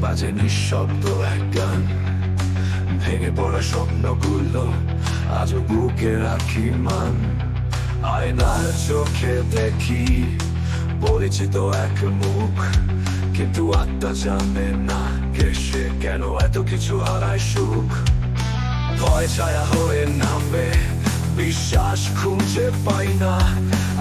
বাজে নিঃশব্দ এক গান। ভেঙে পড়া স্বপ্নগুলো আজ বুকে রাখি মান। আয়নার চোখে দেখি পরিচিত এক মুখ। কিন্তু আত্মা জানে না কে সে, কেন এত কিছু হারায় সুখ। ভয় ছায়া হয়ে নামবে বিশ্বাস খুঁজে পাই না।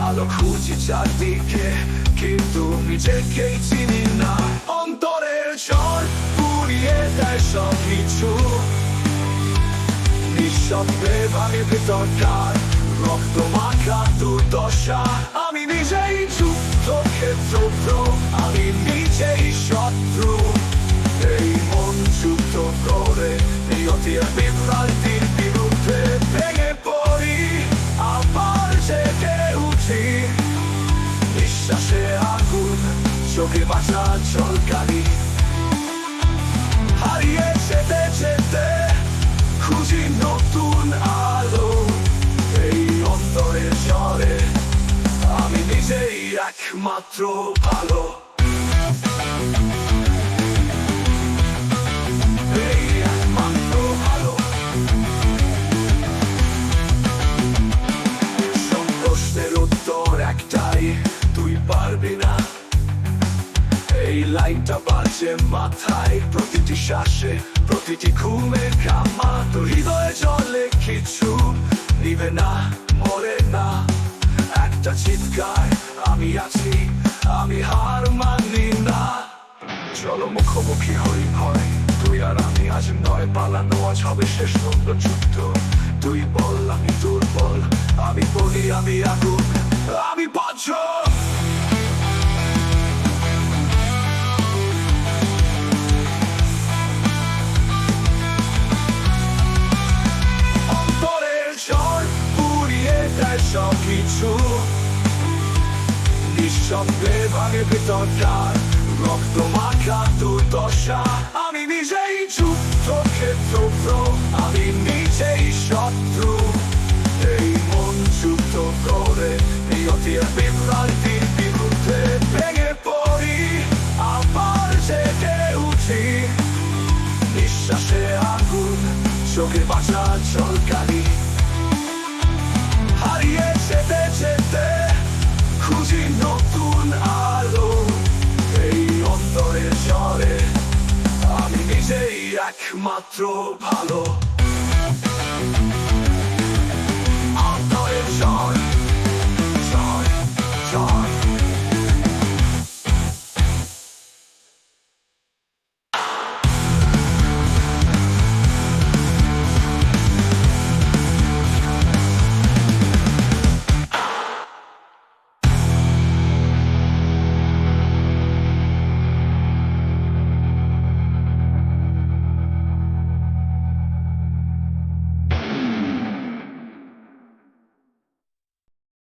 আলো খুঁজি চারদিকে কিন্তু নিজেকেই চিনি না? অন্তরের ঝড় পুড়িয়ে দেয় সব কিছু নিঃশব্দে ভাঙে ভেতরকার রক্ত মাখা দুর্দশা। আমি নিজেই যুক্ত ক্ষেত্র আমি নিজেই শত্রু। এই মন যুক্ত করে নিয়তির বিভ্রান্তির চোখে বাঁচা সরকারি হারিয়ে যেতে যেতে খুঁজি নতুন আলো। এই অন্তরের জলে আমি নিজেই একমাত্র ভালো। মাথায় প্রতিটি শ্বাসে, প্রতিটি ঘুমে কামা তো হৃদয়ে জলে কিছু নিবে না, মরে না। একটা চিৎকার, আমি আছি, আমি হার মানি না। চলো মুখোমুখি হই ভয়, তুই আর আমি আজ নয়, পালানো আজ হবে শেষ সুন্দর যুদ্ধ। তুই বল, আমি দুর্বল, আমি বলি আমি আগুন, আমি বজ্র পুড়িয়ে দেয় সব কিছু নিঃশব্দে ভাঙে ভেতরকার রক্ত মাখা দুর্দশা। আমি নিজেই যুক্ত ক্ষেত্র আমি নিজেই শত্রু। এই মন যুক্ত করে নিয়তির বিভ্রান্তির বিরুদ্ধে ভেঙে পড়ি। আবার জেগে উঠি। নিঃশ্বাসে আগুন, চোখে বাঁচা চলকারি হারিয়ে যেতে নতুন আলো। এই অন্তরে জলে আমি নিজেই একমাত্র ভালো।